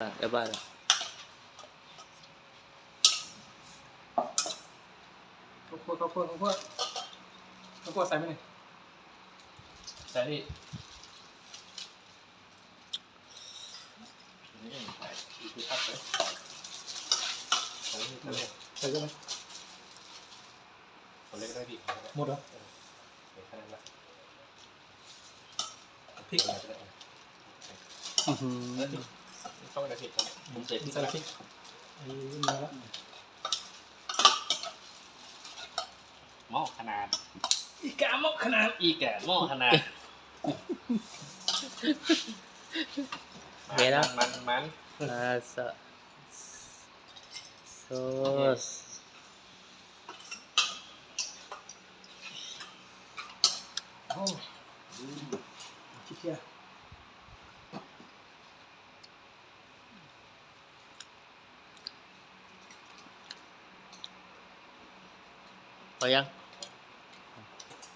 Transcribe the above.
อะเรียบร้อยแล้วข้าวโพดข้าวโพดข้าวโพดข้าวโพดใส่ไหมนี่ใส่นี่คือทับเลยใส่นี่เลยใส่เยอะไหมคนเล็กได้ดีหมดเหรอแค่นั้นละพริกจะได้อื้อหือ แล้วที่ต้องกระเทียมผมเสร็จที่ใส่ละพริกไอ้มาแล้วหม้อขนาด อีกาหมกขนาดอีแก่หม้อขนาดเดี๋ยวนะ มันมันอ่าซอโซสโอ้ชิคเกี้ยพอยั 好呀。